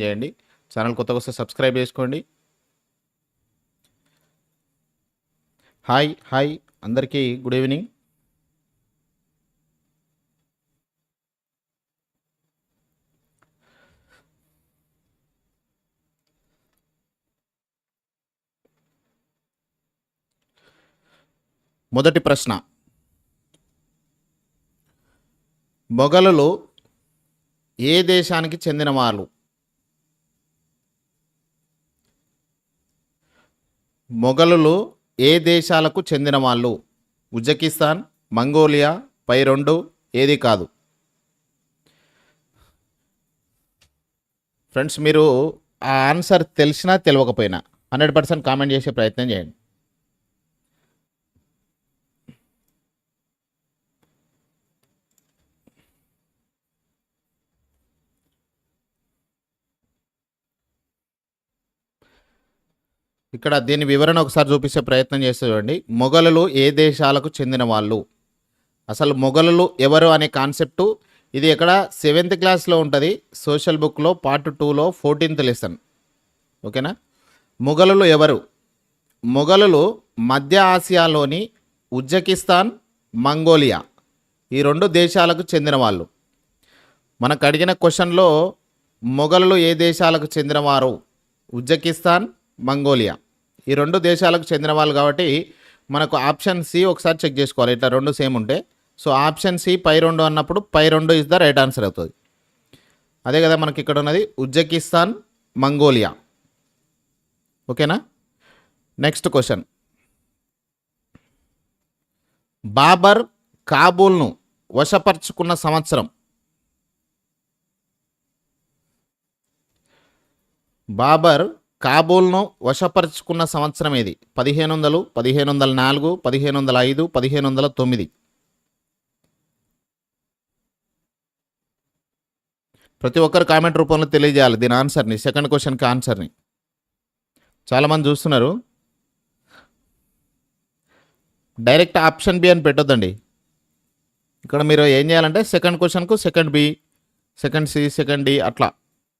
చేయండి. ఛానల్ కొత్తగా వస్తే సబ్స్క్రైబ్ చేసుకోండి. హాయ్ హాయ్ అందరికీ గుడ్ ఈవినింగ్ మొదటి ప్రశ్న. మొఘలులు ఏ దేశానికి చెందిన వాళ్ళు? మొఘలులు ఏ దేశాలకు చెందిన వాళ్ళు? ఉజ్బెకిస్తాన్ మంగోలియా పై రెండు ఏది కాదు. ఫ్రెండ్స్ మీరు ఆ ఆన్సర్ తెలిసినా తెలియకపోయినా హండ్రెడ్ పర్సెంట్ కామెంట్ చేసే ప్రయత్నం చేయండి. ఇక్కడ దీని వివరణ ఒకసారి చూపించే ప్రయత్నం చేస్తే చూడండి. మొఘలులు ఏ దేశాలకు చెందిన వాళ్ళు? అసలు మొఘలులు ఎవరు అనే కాన్సెప్టు ఇది ఇక్కడ సెవెంత్ క్లాస్లో ఉంటుంది. సోషల్ బుక్లో పార్ట్ టూలో ఫోర్టీన్త్ లెసన్. ఓకేనా? మొఘలులు ఎవరు? మొఘలులు మధ్య ఆసియాలోని ఉజ్బెకిస్తాన్ మంగోలియా ఈ రెండు దేశాలకు చెందిన వాళ్ళు. మనకు అడిగిన క్వశ్చన్లో మొఘలులు ఏ దేశాలకు చెందినవారు ఉజ్బెకిస్తాన్ మంగోలియా. ఈ రెండు దేశాలకు చెందిన వాళ్ళు కాబట్టి మనకు ఆప్షన్ సి ఒకసారి చెక్ చేసుకోవాలి. ఇట్లా రెండు సేమ్ ఉంటే. సో ఆప్షన్ సి పై రెండు అన్నప్పుడు పై రెండు ఇస్ ద రైట్ ఆన్సర్ అవుతుంది. అదే కదా మనకి ఇక్కడ ఉన్నది ఉజ్బెకిస్తాన్ మంగోలియా. ఓకేనా? Next question. బాబర్ కాబూల్ను వశపరుచుకున్న సంవత్సరం. బాబర్ కాబూల్ను వశపరుచుకున్న సంవత్సరం ఏది? పదిహేను వందలు పదిహేను వందల నాలుగు పదిహేను వందల ఐదు పదిహేను వందల తొమ్మిది. ప్రతి ఒక్కరు కామెంట్ రూపంలో తెలియజేయాలి. దీని ఆన్సర్ని సెకండ్ క్వశ్చన్కి ఆన్సర్ని. చాలామంది చూస్తున్నారు. డైరెక్ట్ ఆప్షన్ బి అని పెట్టొద్దండి. ఇక్కడ మీరు ఏం చేయాలంటే second క్వశ్చన్కు second B second C second D అట్లా.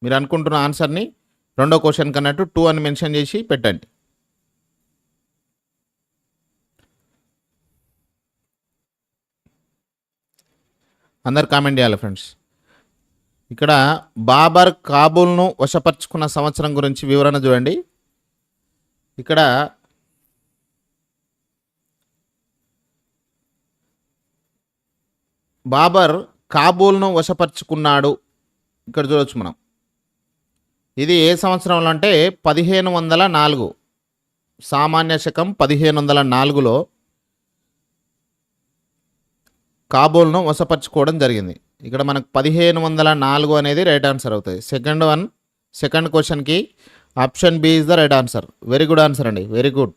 మీరు అనుకుంటున్న ఆన్సర్ని రెండో క్వశ్చన్ కన్నట్టు టూ అని మెన్షన్ చేసి పెట్టండి. అందరు కామెంట్ చేయాలి ఫ్రెండ్స్. ఇక్కడ బాబర్ కాబూల్ను వశపరుచుకున్న సంవత్సరం గురించి వివరణ చూడండి. ఇక్కడ బాబర్ కాబూల్ను వశపరుచుకున్నాడు. ఇక్కడ చూడవచ్చు మనం. ఇది ఏ సంవత్సరంలో అంటే పదిహేను వందల నాలుగు. సామాన్య శకం పదిహేను వందల నాలుగులో కాబూల్ను వశపరచుకోవడం జరిగింది. ఇక్కడ మనకు పదిహేను వందల నాలుగు అనేది రైట్ ఆన్సర్ అవుతుంది. సెకండ్ వన్ సెకండ్ క్వశ్చన్కి option B is the right answer. Very good answer అండి. Very good.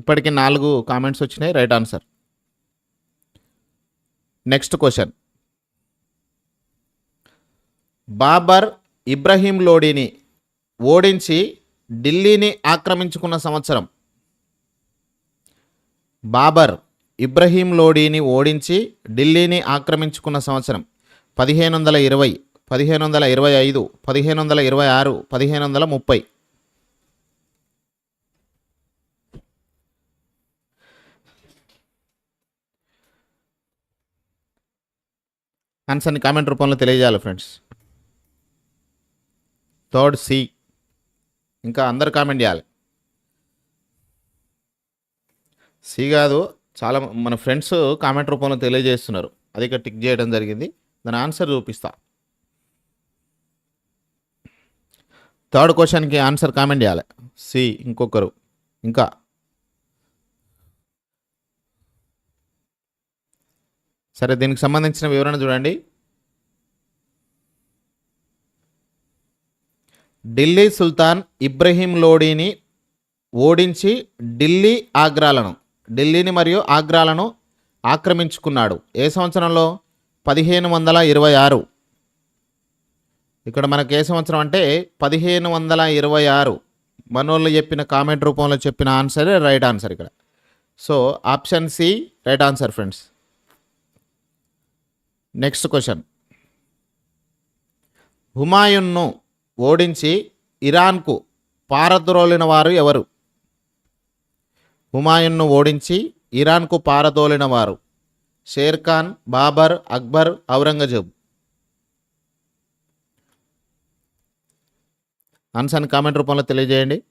ఇప్పటికి నాలుగు కామెంట్స్ వచ్చినాయి. Right answer. Next question. Babur Ibrahim లోడీని ఓడించి ఢిల్లీని ఆక్రమించుకున్న సంవత్సరం. బాబర్ ఇబ్రహీం లోడీని ఓడించి ఢిల్లీని ఆక్రమించుకున్న సంవత్సరం. పదిహేను వందల ఇరవై పదిహేను వందల ఇరవై ఐదు పదిహేను వందల ఇరవై ఆరు పదిహేను వందల ముప్పై. ఆన్సర్ని కామెంట్ రూపంలో తెలియజేయాలి ఫ్రెండ్స్. Third C. ఇంకా అందరు కామెంట్ చేయాలి. సి కాదు చాలా మన ఫ్రెండ్స్ కామెంట్ రూపంలో తెలియజేస్తున్నారు. అది ఇక్కడ టిక్ చేయడం జరిగింది. దాని ఆన్సర్ చూపిస్తా. థర్డ్ క్వశ్చన్కి ఆన్సర్ కామెంట్ చేయాలి. సి ఇంకొకరు. ఇంకా. సరే దీనికి సంబంధించిన వివరణ చూడండి. ఢిల్లీ సుల్తాన్ ఇబ్రహీం లోడీని ఓడించి ఢిల్లీ ఆగ్రాలను ఢిల్లీని మరియు ఆగ్రాలను ఆక్రమించుకున్నాడు. ఏ సంవత్సరంలో? పదిహేను వందల ఇరవై ఆరు. ఇక్కడ మనకు ఏ సంవత్సరం అంటే పదిహేను వందల ఇరవై ఆరు. మనోళ్ళు చెప్పిన కామెంట్ రూపంలో చెప్పిన ఆన్సరే రైట్ ఆన్సర్ ఇక్కడ. So option C right answer friends next question హుమాయున్ను ఓడించి ఇరాన్కు పారద్రోలిన వారు ఎవరు? హుమాయున్ను ఓడించి ఇరాన్కు పారదోలిన వారు షేర్ ఖాన్ బాబర్ అక్బర్ ఔరంగజేబ్. ఆన్సర్ని కామెంట్ రూపంలో తెలియజేయండి.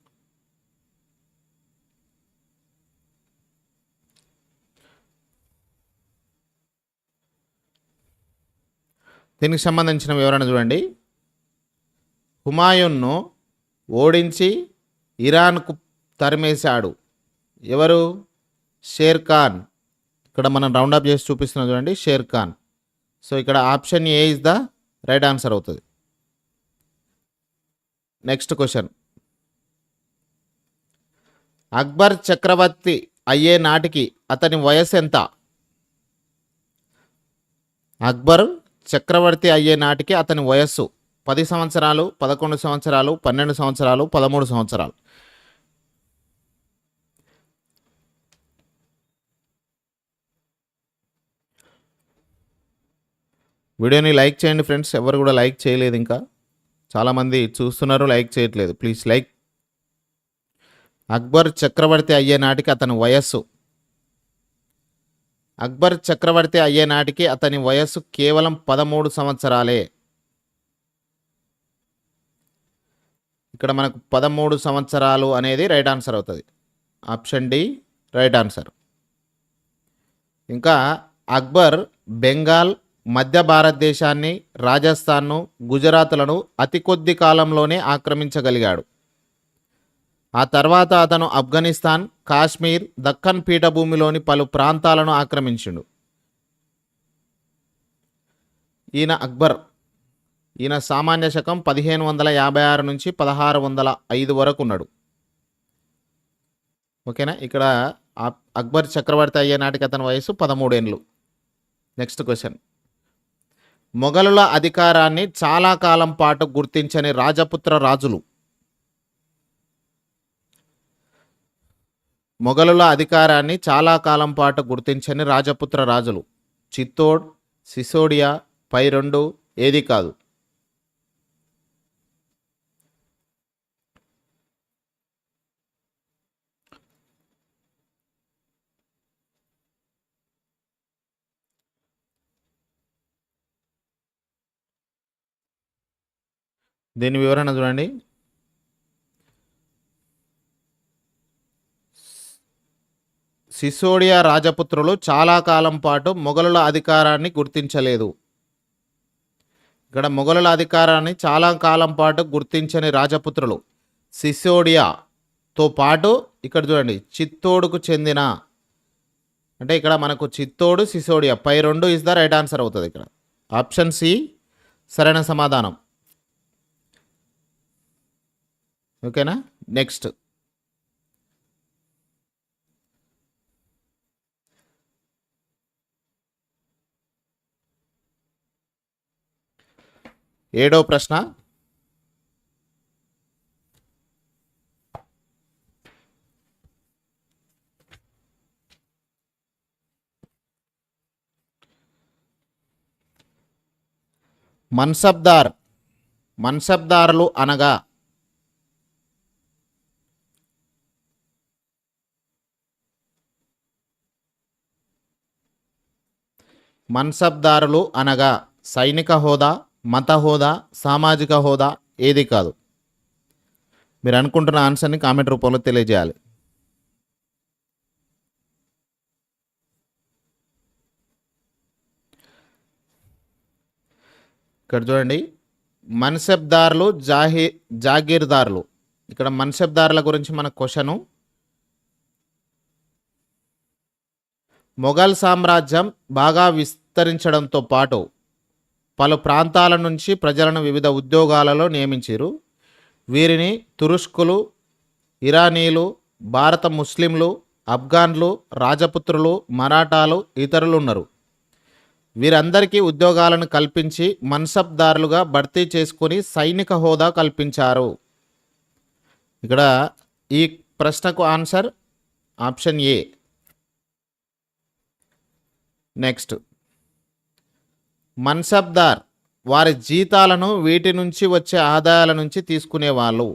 దీనికి సంబంధించిన వివరణ చూడండి. హుమాయూన్ను ఓడించి ఇరాన్కు తరిమేశాడు. ఎవరు? షేర్ ఖాన్. ఇక్కడ మనం రౌండప్ చేసి చూపిస్తున్నాం చూడండి షేర్ ఖాన్. సో ఇక్కడ option A is the right answer అవుతుంది. Next question. అక్బర్ చక్రవర్తి అయ్యే నాటికి అతని వయసు ఎంత? అక్బర్ చక్రవర్తి అయ్యే నాటికి అతని వయస్సు పది సంవత్సరాలు పదకొండు సంవత్సరాలు పన్నెండు సంవత్సరాలు పదమూడు సంవత్సరాలు. వీడియోని లైక్ చేయండి ఫ్రెండ్స్ ఎవరు కూడా లైక్ చేయలేదు ఇంకా. చాలామంది చూస్తున్నారు లైక్ చేయట్లేదు. Please like. అక్బర్ చక్రవర్తి అయ్యే నాటికి అతని వయస్సు. అక్బర్ చక్రవర్తి అయ్యే నాటికి అతని వయస్సు కేవలం పదమూడు సంవత్సరాలే. ఇక్కడ మనకు పదమూడు సంవత్సరాలు అనేది రైట్ ఆన్సర్ అవుతుంది. ఆప్షన్ డి రైట్ ఆన్సర్ ఇంకా అక్బర్ బెంగాల్ మధ్య భారతదేశాన్ని రాజస్థాన్ను గుజరాత్లను అతి కొద్ది కాలంలోనే ఆక్రమించగలిగాడు. ఆ తర్వాత అతను ఆఫ్ఘనిస్తాన్ కాశ్మీర్ దక్కన్ పీఠభూమిలోని పలు ప్రాంతాలను ఆక్రమించిండు. ఈయన అక్బర్. ఈయన సామాన్య శకం పదిహేను వందల యాభై ఆరు నుంచి పదహారు వందల ఐదు వరకు ఉన్నాడు. ఓకేనా? ఇక్కడ అక్బర్ చక్రవర్తి అయ్యే నాటికి అతని వయసు పదమూడేండ్లు. నెక్స్ట్ క్వశ్చన్ మొఘలుల అధికారాన్ని చాలా కాలం పాటు గుర్తించని రాజపుత్ర రాజులు. మొఘలుల అధికారాన్ని చాలా కాలం పాటు గుర్తించని రాజపుత్ర రాజులు. చిత్తోడ్ సిసోడియా పై రెండు ఏది కాదు. దీని వివరణ చూడండి. సిసోడియా రాజపుత్రులు చాలా కాలం పాటు మొఘలుల అధికారాన్ని గుర్తించలేదు. ఇక్కడ మొఘలుల అధికారాన్ని చాలా కాలం పాటు గుర్తించని రాజపుత్రులు సిసోడియాతో పాటు ఇక్కడ చూడండి చిత్తోడుకు చెందిన అంటే ఇక్కడ మనకు చిత్తోడు సిసోడియా పై రెండు ఇస్ ద రైట్ ఆన్సర్ అవుతుంది ఇక్కడ. ఆప్షన్ సి సరైన సమాధానం. ఓకేనా? నెక్స్ట్ ఏడో ప్రశ్న. మన్సబ్దార్. మన్సబ్దారులు అనగా మన్సబ్దారులు అనగా సైనిక హోదా మత హోదా సామాజిక హోదా ఏది కాదు. మీరు అనుకుంటున్న ఆన్సర్ని కామెంట్ రూపంలో తెలియజేయాలి. ఇక్కడ చూడండి. మన్సబ్దారులు జాహీ జాగీర్దారులు. ఇక్కడ మన్సబ్దారుల గురించి మన క్వశ్చను మొఘల్ సామ్రాజ్యం బాగా విస్తరించడంతో పాటు పలు ప్రాంతాల నుంచి ప్రజలను వివిధ ఉద్యోగాలలో నియమించారు. వీరిని తురుష్కులు ఇరానీలు భారత ముస్లింలు అఫ్ఘాన్లు రాజపుత్రులు మరాఠాలు ఇతరులు ఉన్నారు వీరందరికీ ఉద్యోగాలను కల్పించి మన్సబ్దారులుగా భర్తీ చేసుకొని సైనిక హోదా కల్పించారు. ఇక్కడ ఈ ప్రశ్నకు ఆన్సర్ ఆప్షన్ ఏ. నెక్స్ట్ మన్సబ్దార్ వారి జీతాలను వీటి నుంచి వచ్చే ఆదాయాల నుంచి తీసుకునేవాళ్ళు.